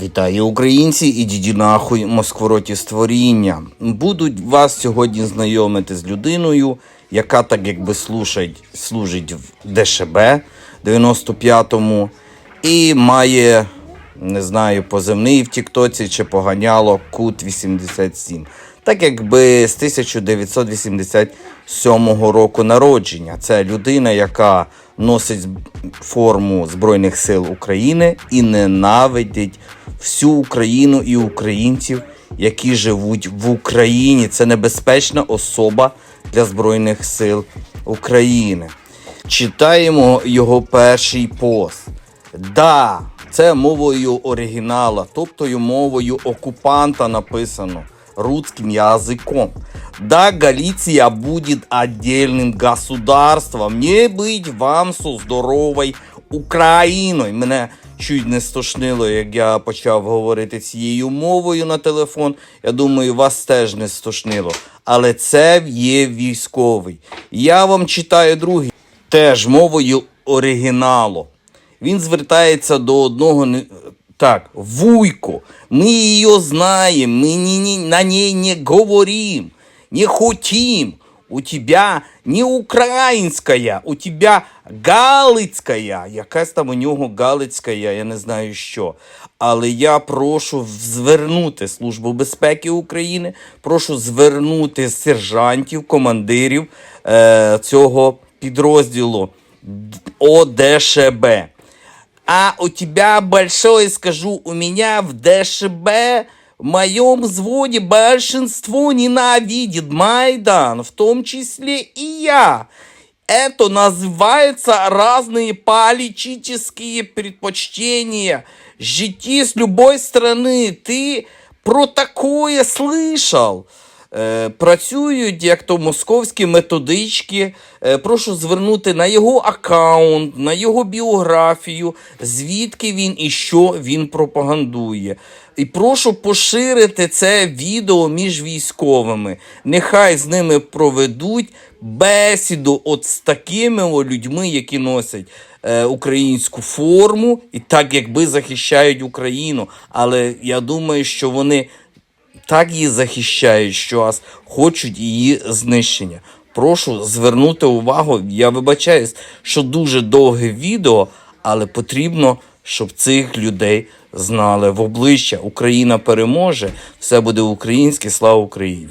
Вітаю українці, ідіть нахуй москвороті створіння. Будуть вас сьогодні знайомити з людиною, яка так якби слушать, служить в ДШБ 95-му і має, не знаю, позивний в Тіктоці чи поганяло Кут 87. Так якби з 1987 року народження. Це людина, яка носить форму Збройних сил України і ненавидить всю Україну і українців, які живуть в Україні. Це небезпечна особа для Збройних сил України. Читаємо його перший пост. Да, це мовою оригінала, тобто й мовою окупанта написано русским языком. Да, Галиция будет отдельным государством. Не быть вам со здоровою Україною. Мене чуть не стошнило, як я почав говорити цією мовою на телефон. Я думаю, вас теж не стошнило. Але це є військовий. Я вам читаю другий, теж мовою оригіналу. Він звертається до одного так, Вуйко. Ми її знаємо, ми ні, ні, на ній не говорим, не хотим. У тебя не українська, у тебя галицька. Якась там у нього галицька, я не знаю що. Але я прошу звернути Службу безпеки України, прошу звернути сержантів, командирів е, цього підрозділу ОДШБ. А у тебя большое, скажу, у меня в ДШБ, в моем взводе большинство ненавидит Майдан, в том числе и я Это называется разные политические предпочтения. Жити с любой стороны. Ты про такое слышал? Е, працюють як то московські методички. Е, прошу звернути на його аккаунт, на його біографію, звідки він і що він пропагандує. І прошу поширити це відео між військовими. Нехай з ними проведуть бесіду от з такими людьми, які носять е, українську форму і так якби захищають Україну. Але я думаю, що вони так її захищають, що аж хочуть її знищення. Прошу звернути увагу. Я вибачаюсь, що дуже довге відео, але потрібно, щоб цих людей знали в обличчя. Україна переможе, все буде українське, слава Україні!